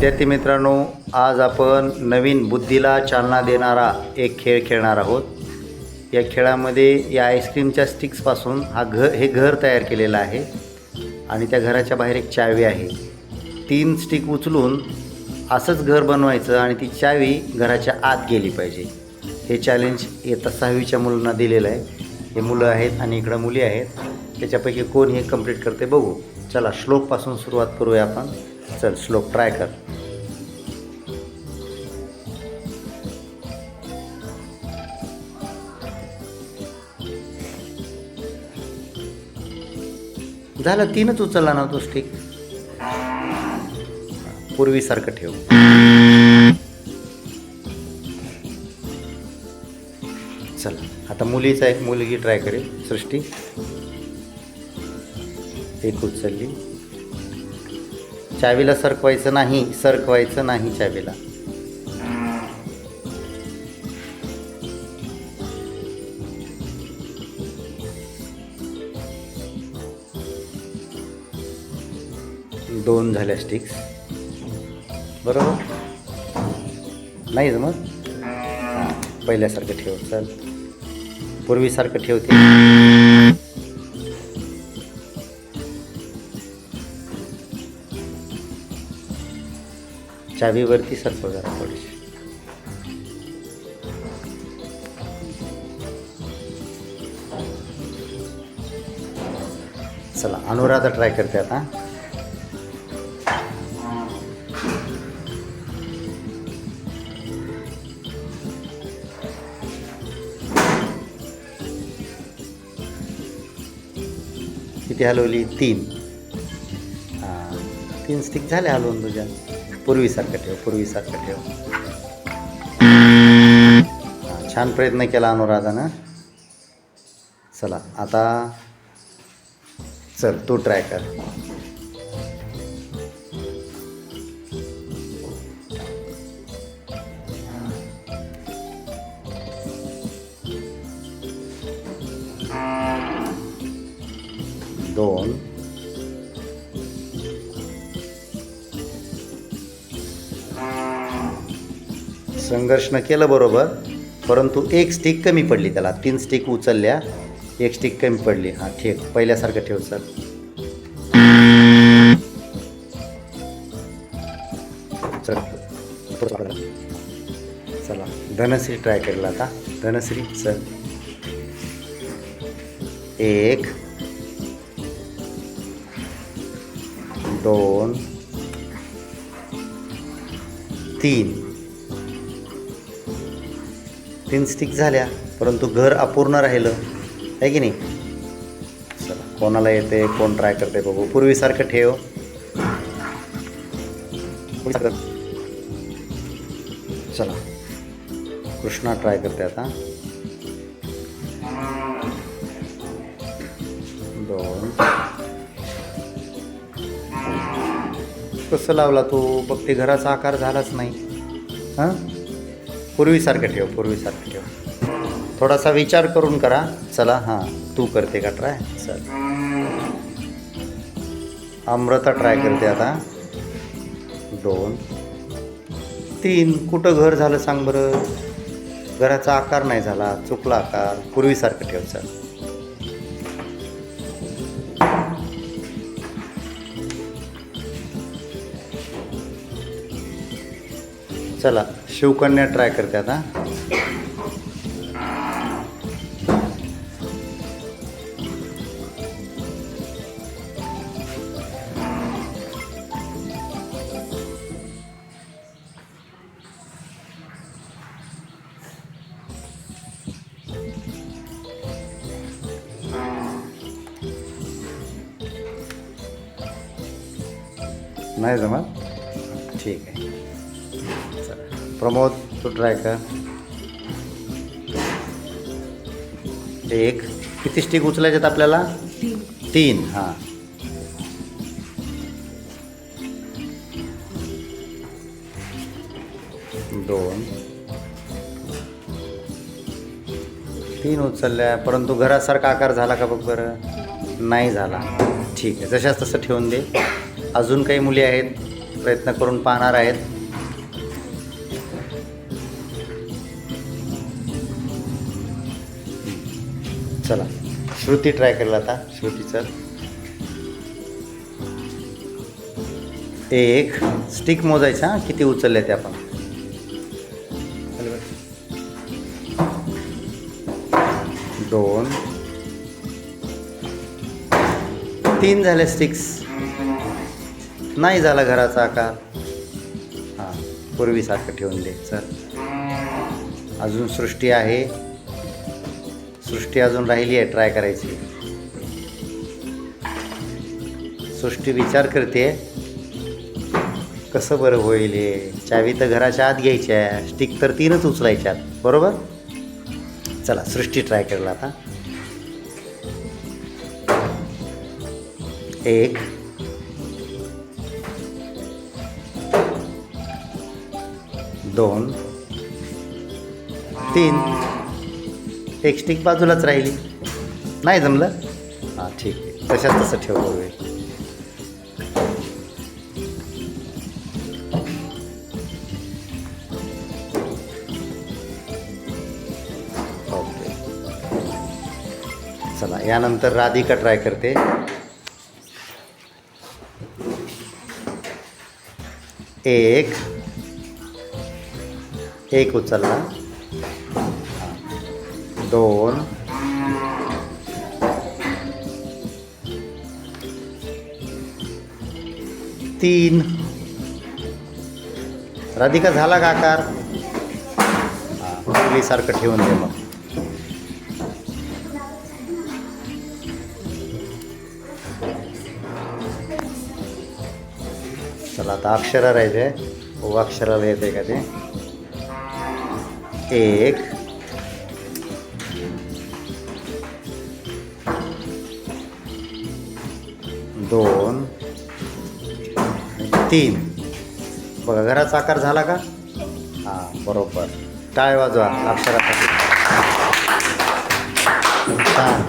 विद्यार्थी मित्रांनो आज आपण नवीन बुद्धीला चालना देणारा एक खेळ खेळणार आहोत. या खेळामध्ये या आईस्क्रीमच्या स्टिक्सपासून हा घ हे घर तयार केलेलं आहे आणि त्या घराच्या बाहेर एक चावी आहे. तीन स्टिक उचलून असंच घर बनवायचं आणि ती चावी घराच्या आत गेली पाहिजे. हे चॅलेंज येता सहावीच्या मुलांना दिलेलं आहे. हे मुलं आहेत आणि इकडं मुली आहेत. त्याच्यापैकी कोण हे कंप्लीट करते बघू. चला श्लोकपासून सुरुवात करूया आपण. चल श्लोक ट्राय कर. झालं तीनच उचलला ना तो स्टिक पूर्वीसारखं ठेव. चला आता मुलीचा एक मुलगी ट्राय करेल सृष्टी. एक उचलली. चावीला सरकवायचं नाही सरकवायचं नाही चावीला. दोन झाल्या स्टिक्स बरोबर? नाही जमत? हां पहिल्यासारखं ठेव चल. पूर्वीसारखं ठेवते चावीवरती सरकव जरा थोडीशी. चला अनुराधा ट्राय करते आता. किती हलवली तीन. हां तीन स्टिक झाले हलवून तुझ्या. पूर्वीसारखं ठेव पूर्वीसारखं ठेव. हां छान प्रयत्न केला अनुराधानं. चला आता चल तू ट्राय कर. संघर्ष केलं बरोबर परंतु एक स्टिक कमी पडली त्याला. तीन स्टिक उचलल्या एक स्टिक कमी पडली. हां ठीक पहिल्यासारखं ठेव सर. चल. चला. धनश्री ट्राय करेल आता. धनश्री सर एक दोन तीन. तीन स्टिक झाल्या परंतु घर अपूर्ण राहिलं. आहे की नाही? चला कोणाला येते कोण ट्राय करते बघू. पूर्वीसारखं ठेव. चला. कृष्णा ट्राय करते आता. दोन. कसं लावला तू? बघ ते घराचा आकार झालाच नाही. हां? पूर्वीसारखं ठेव पूर्वीसारखं ठेव. थोडासा विचार करून करा. चला हां तू करते का ट्राय चल. अमृता ट्राय करते आता. दोन. तीन. कुठं घर झालं सांग बरं? घराचा आकार नाही झाला चुकला आकार. पूर्वीसारखं ठेव चल. चला शिवकन्या ट्राय करते आता. नाही जमा ठीक आहे. प्रमोद तू ट्राय कर. एक. किती स्टिक उचलायच्यात आपल्याला? तीन. हां. दोन. तीन उचलल्या परंतु घरासारखा आकार झाला का बघ बरं? नाही झाला. ठीक आहे जशाच तसं ठेवून दे. अजून काही मुली आहेत प्रयत्न करून पाहणार आहेत. चला. श्रुती ट्राय करेल आता. श्रुतीचं एक. स्टिक मोजायचा किती उचलले ते आपण? दोन. तीन झाले स्टिक्स नाही झाला घराचा आकार. हां पूर्वीसारखं ठेवून दे. चल. अजून सृष्टी आहे. सृष्टी अजून राहिली आहे ट्राय करायची. सृष्टी विचार करते कसं बरं होईल हे? चावी तर घराच्या आत घ्यायच्या स्टिक तर तीनच उचलायच्यात बरोबर? चला सृष्टी ट्राय करेल आता. एक. दोन. तीन. एक स्टिक बाजूलाच राहिली. नाही जमलं? हां ठीक आहे. तशाच तसं ठेवतो वेळ ओके. चला यानंतर राधिका ट्राय करते. एक. एक उचलला. दोन. तीन. राधिका झाला का आकार? सारखं ठेवून दे मग. चला आता अक्षरा राहिले. अक्षराला येते का ते? एक. दोन तीन. बघा घराचा आकार झाला का? हां बरोबर. टाळ वाजवा अक्षरासाठी. छान